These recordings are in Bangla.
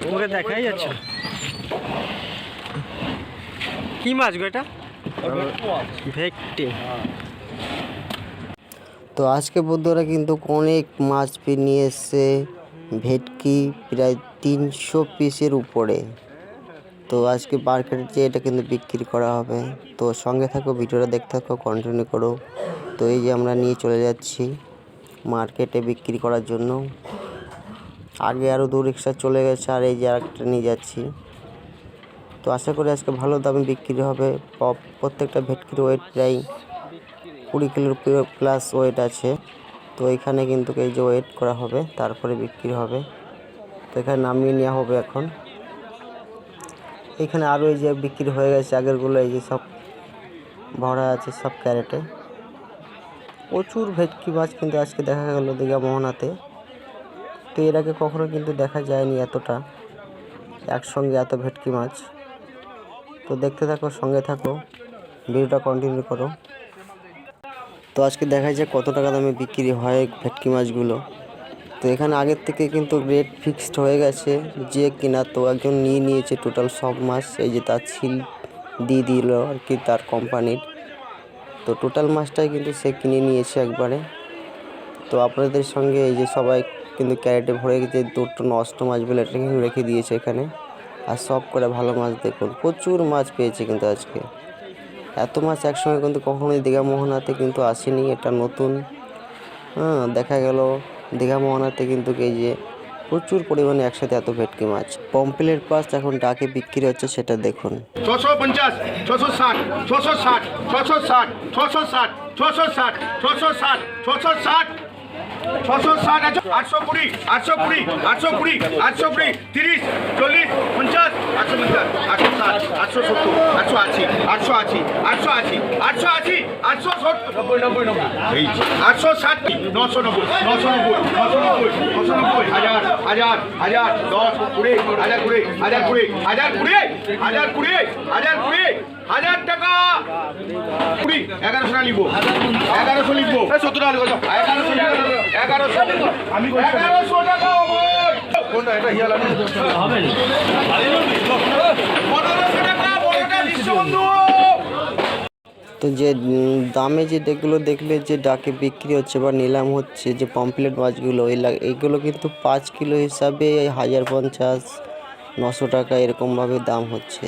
তোমাকে দেখাই যাচ্ছে। কি মাছ গো এটা? তো আজকে বন্ধুরা কিন্তু অনেক মাছ নিয়ে এসছে ভেটকি, প্রায় তিনশো পিসের উপরে। তো আজকে মার্কেটে যে এটা কিন্তু বিক্রি করা হবে। তো সঙ্গে থাকো, ভিডিওটা দেখতে থাকো কন্টিনিউ করো। তো এই যে আমরা নিয়ে চলে যাচ্ছি মার্কেটে বিক্রি করার জন্য। আগে আরও দু রিক্সা চলে গেছে, আর এই যে আরেকটা নিয়ে যাচ্ছি। তো আশা করি আজকে ভালো দামে বিক্রি হবে। প্রত্যেকটা ভেটকির ওয়েট প্রায় কুড়ি কিলোর প্লাস ওয়েট আছে। তো এখানে কিন্তু এই যে ওয়েট করা হবে, তারপরে বিক্রি হবে। তো এখানে নামিয়ে নেওয়া হবে এখন। এখানে আরও এই যে বিক্রি হয়ে গেছে, আগেরগুলো এই যে সব ভরা আছে সব ক্যারেটে প্রচুর ভেটকি মাছ কিন্তু আজকে দেখা গেল দীঘা মোহনাতে। তো এর আগে কখনো কিন্তু দেখা যায়নি এতটা একসঙ্গে এত ভেটকি মাছ। তো দেখতে থাকো, সঙ্গে থাকো, ভিডিওটা কন্টিনিউ করো। তো আজকে দেখা যায় কত টাকা দামে বিক্রি হয় ভেটকি মাছগুলো। তো এখানে আগের থেকে কিন্তু রেট ফিক্সড হয়ে গেছে যে কিনা তো একজন নিয়ে নিয়েছে টোটাল সব মাছ। এই যে তার ছিল, দিয়ে দিল আর কি তার কোম্পানির তো টোটাল মাছটাই কিন্তু সে কিনে নিয়েছে একবারে। তো আপনাদের সঙ্গে এই যে সবাই কিন্তু ক্যারেটে ভরে গেছে, দুটো নষ্ট মাছগুলো এটা কিন্তু রেখে দিয়েছে এখানে। আর সব করে ভালো মাছ দেখুন, প্রচুর মাছ পেয়েছে কিন্তু আজকে। এত মাছ একসঙ্গে কিন্তু কখনোই দীঘা মোহনাতে কিন্তু আসেনি, এটা নতুন। হ্যাঁ দেখা গেল দীঘা মোহনাতে কিন্তু এই যে প্রচুর পরিমাণে একসাথে এত ভেটকি মাছ। পম্পলেট মাছ এখন ডাকে বিক্রি হচ্ছে, সেটা দেখুন। ছশো পঞ্চাশ ছশো ষাট ছশো ষাট ছশো ষাট ছশো ষাট ছশো ষাট ছশো ষাট ছশো ষাট। আটশো কুড়ি আটশো কুড়ি আটশো কুড়ি আটশো কুড়ি তিরিশ চল্লিশ পঞ্চাশ আটশো পঞ্চাশ আটশো ষাট আটশো সত্তর আটশো আশি আটশো আশি আটশো আশি আটশো আশি আটশো সত্তর নব্বই নব্বই নব্বই। আটশো ষাট নশো নব্বই নশো নব্বই নশো নব্বই নশো নব্বই হাজার হাজার হাজার দশ কুড়ি হাজার কুড়ি হাজার কুড়ি হাজার কুড়ি হাজার কুড়ি হাজার কুড়ি হাজার টাকা। কুড়ি এগারোশো টাকা লিখব এগারোশো লিখব। সত্তর টাকা লিখব এগারোশো। এগারোশো আমি এগারোশো টাকা কোনটা? এটা হিয়ালা হবে পনেরোশো টাকা বড়টা দিচ্ছ তো যে দামে যে যেগুলো দেখলে যে ডাকে বিক্রি হচ্ছে বা নিলাম হচ্ছে যে পম্পলেট মাছগুলো এই লা- এইগুলো কিন্তু পাঁচ কিলো হিসাবে হাজার পঞ্চাশ নশো টাকা এরকমভাবে দাম হচ্ছে।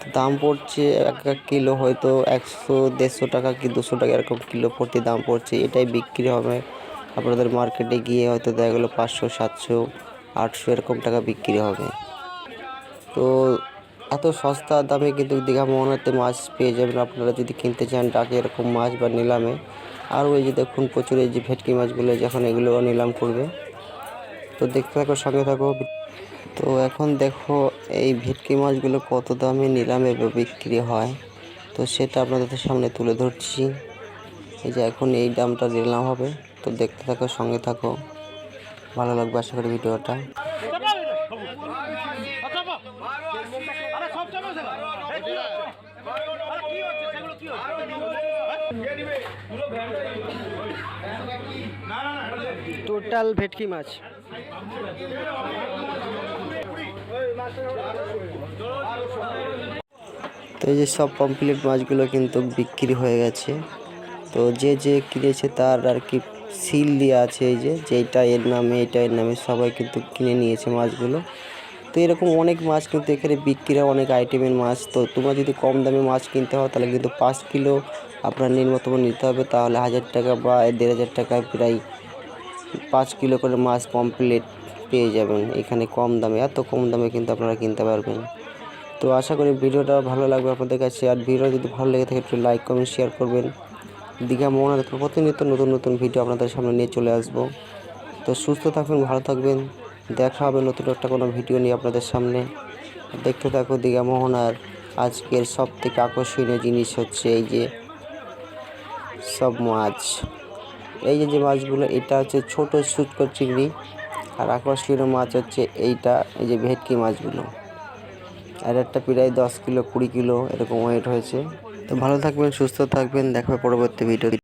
তো দাম পড়ছে এক এক কিলো হয়তো একশো দেড়শো টাকা কি দুশো টাকা এরকম কিলো প্রতি দাম পড়ছে এটাই বিক্রি হবে। আপনাদের মার্কেটে গিয়ে হয়তো দেখা গেলো পাঁচশো, সাতশো, আটশো এরকম টাকা বিক্রি হবে। তো এত সস্তা দামে কিন্তু দীঘা মোহনাতে মাছ পেয়ে যাবেন। আপনারা যদি কিনতে চান ডাকে এরকম মাছ বা নিলামে, আর ওই যে দেখুন প্রচুর এই যে ভেটকি মাছগুলো, যখন এগুলো নিলাম করবে তো দেখতে থাকো, সঙ্গে থাকো। তো এখন দেখো, এই ভেটকি মাছগুলো কত দামে নিলামে বিক্রি হয়। তো সেটা আপনাদের সামনে তুলে ধরছি। এই যে এখন এই দামটা নিলাম হবে। তো দেখতে থাকো সঙ্গে থাকো। ভালো লাগবে আশা করি ভিডিওটা। টোটাল ভেটকি মাছ। তো এই যে সব কমপ্লিট মাছগুলো কিন্তু বিক্রি হয়ে গেছে। তো যে যে কিনেছে তার আর কি সিল দেওয়া আছে এই যে যেটা এর নামে এটা এর নামে সবাই কিন্তু কিনে নিয়েছে মাছগুলো। তো এরকম অনেক মাছ কিন্তু এখানে বিক্রি হয়, অনেক আইটেমের মাছ। তো তোমরা যদি কম দামে মাছ কিনতে হয়, তাহলে কিন্তু পাঁচ কিলো আপনার নিম্নতম নিতে হবে। তাহলে হাজার টাকা বা দেড় হাজার টাকায় প্রায় পাঁচ কিলো করে মাছ পমপ্লেট পেয়ে যাবেন। এখানে কম দামে, এত কম দামে কিন্তু আপনারা কিনতে পারবেন। তো আশা করি ভিডিওটা ভালো লাগবে আপনাদের কাছে। আর ভিডিও যদি ভালো লেগে থাকে, একটু লাইক কমেন্ট শেয়ার করবেন। দীঘা মোহনার প্রতিনিয়ত নতুন নতুন ভিডিও আপনাদের সামনে নিয়ে চলে আসব। তো সুস্থ থাকবেন, ভালো থাকবেন। দেখা হবে নতুন একটা কোনো ভিডিও নিয়ে আপনাদের সামনে। দেখতে থাকো দীঘা মোহনার আজকের সব থেকে আকর্ষণীয় জিনিস হচ্ছে এই যে সব মাছ। এই যে যে মাছগুলো, এটা হচ্ছে ছোটো শুটকো চিংড়ি। আর আকর্ষণীয় মাছ হচ্ছে এইটা, এই যে ভেটকি মাছগুলো। আর একটা প্রায় দশ কিলো, কুড়ি কিলো, এরকম ওয়েট হয়েছে। ভালো থাকবেন সুস্থ থাকবেন দেখা পরবর্তী ভিডিও